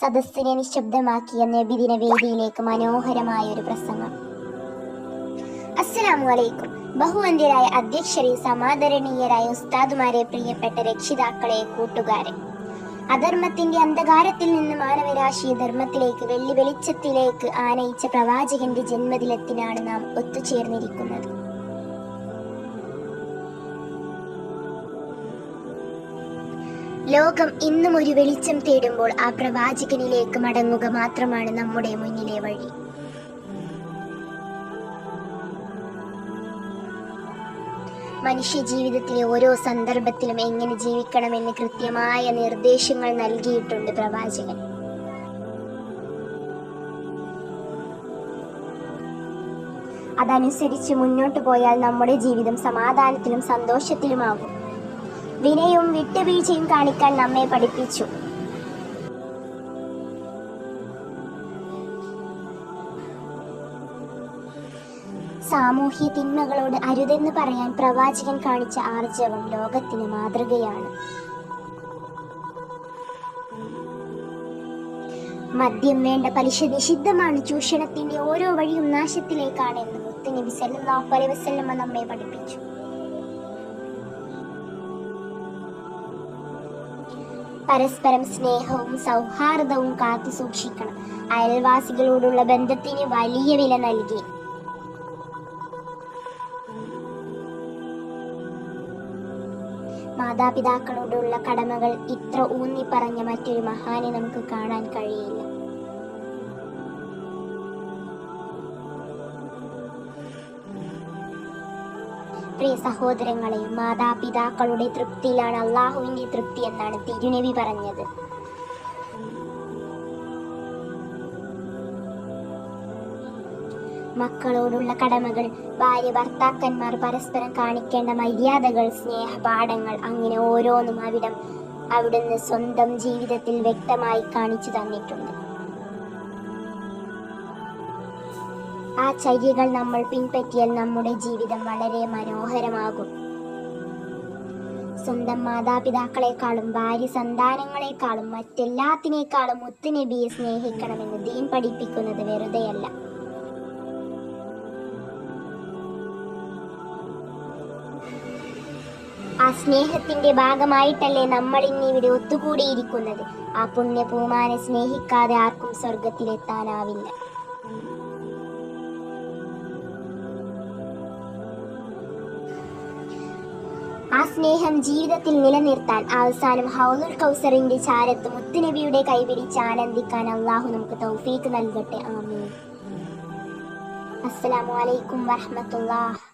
സദസ്സിനെ നിശബ്ദമാക്കിയ നബിദിന വേദിയിലേക്ക് മനോഹരമായ ഒരു പ്രസംഗം. അസ്സലാമു അലൈക്കും. ബഹുവന്ധ്യരായ അധ്യക്ഷരെ സമാദരണീയരായ ഉസ്താദുമാരെ പ്രിയപ്പെട്ട രക്ഷിതാക്കളെ കൂട്ടുകാരെ. അധർമ്മത്തിന്റെ അന്ധകാരത്തിൽ നിന്ന് മാനവരാശിയെ ധർമ്മത്തിലേക്ക് വെള്ളി വെളിച്ചത്തിലേക്ക് ആനയിച്ച പ്രവാചകന്റെ ജന്മദിനത്തിനാണ് നാം ഒത്തുചേർന്നിരിക്കുന്നത്. ലോകം ഇന്നും ഒരു വെളിച്ചം തേടുമ്പോൾ ആ പ്രവാചകനിലേക്ക് മടങ്ങുക മാത്രമാണ് നമ്മുടെ മുന്നിലെ വഴി. മനുഷ്യ ജീവിതത്തിലെ ഓരോ സന്ദർഭത്തിലും എങ്ങനെ ജീവിക്കണമെന്ന് കൃത്യമായ നിർദ്ദേശങ്ങൾ നൽകിയിട്ടുണ്ട് പ്രവാചകൻ. അതനുസരിച്ച് മുന്നോട്ട് പോയാൽ നമ്മുടെ ജീവിതം സമാധാനത്തിലും സന്തോഷത്തിലുമാകും. വിനയവും വിട്ടുവീഴ്ചയും കാണിക്കാൻ നമ്മെ പഠിപ്പിച്ചു. സാമൂഹ്യ തിന്മകളോട് അരുതെന്ന് പറയാൻ പ്രവാചകൻ കാണിച്ച ആർജവം ലോകത്തിന് മാതൃകയാണ്. മദ്യം വേണ്ട പലിശ നിഷിദ്ധമാണ് ചൂഷണത്തിന്റെ ഓരോ വഴിയും നാശത്തിലേക്കാണ് എന്ന് മുത്തുനബി സല്ലല്ലാഹു അലൈഹി വസല്ലം നമ്മെ പഠിപ്പിച്ചു. പരസ്പരം സ്നേഹവും സൗഹാർദ്ദവും കാത്തു സൂക്ഷിക്കണം. അയൽവാസികളോടുള്ള ബന്ധത്തിന് വലിയ വില നൽകി. മാതാപിതാക്കളോടുള്ള കടമകൾ ഇത്ര ഊന്നി പറഞ്ഞ മറ്റൊരു മഹാനെ നമുക്ക് കാണാൻ കഴിയില്ല. പ്രിയ സഹോദരങ്ങളെ മാതാപിതാക്കളുടെ തൃപ്തിയിലാണ് അള്ളാഹുവിന്റെ തൃപ്തി എന്നാണ് തിരുനബി പറഞ്ഞത്. മക്കളോടുള്ള കടമകൾ ഭാര്യ ഭർത്താക്കന്മാർ പരസ്പരം കാണിക്കേണ്ട മര്യാദകൾ സ്നേഹപാഠങ്ങൾ അങ്ങനെ ഓരോന്നും അവിടം അവിടുന്ന് സ്വന്തം ജീവിതത്തിൽ വ്യക്തമായി കാണിച്ചു തന്നിട്ടുണ്ട്. ആ ചര്യകൾ നമ്മൾ പിൻപറ്റിയാൽ നമ്മുടെ ജീവിതം വളരെ മനോഹരമാകും. സ്വന്തം മാതാപിതാക്കളെക്കാളും ഭാര്യ സന്താനങ്ങളെക്കാളും മറ്റെല്ലാത്തിനേക്കാളും മുത്തുനബിയെ സ്നേഹിക്കണമെന്ന് ദീൻ പഠിപ്പിക്കുന്നത് വെറുതെയല്ല. ആ സ്നേഹത്തിന്റെ ഭാഗമായിട്ടല്ലേ നമ്മൾ ഇന്നിവിടെ ഒത്തുകൂടിയിരിക്കുന്നത്. ആ പുണ്യ പൂമാനെ സ്നേഹിക്കാതെ ആർക്കും സ്വർഗത്തിലെത്താനാവില്ല ആ സ്നേഹം ജീവിതത്തിൽ നിലനിർത്താൻ അവസാനം ഹൗലുൽ കൗസറിന്റെ ചാരത്ത് മുത്തുനബിയുടെ കൈപിടിച്ച് ആനന്ദിക്കാൻ അള്ളാഹു നമുക്ക് തൗഫീക്ക് നൽകട്ടെ. ആമീൻ. അസ്സലാമു അലൈക്കും വറഹ്മത്തുള്ളാഹ്.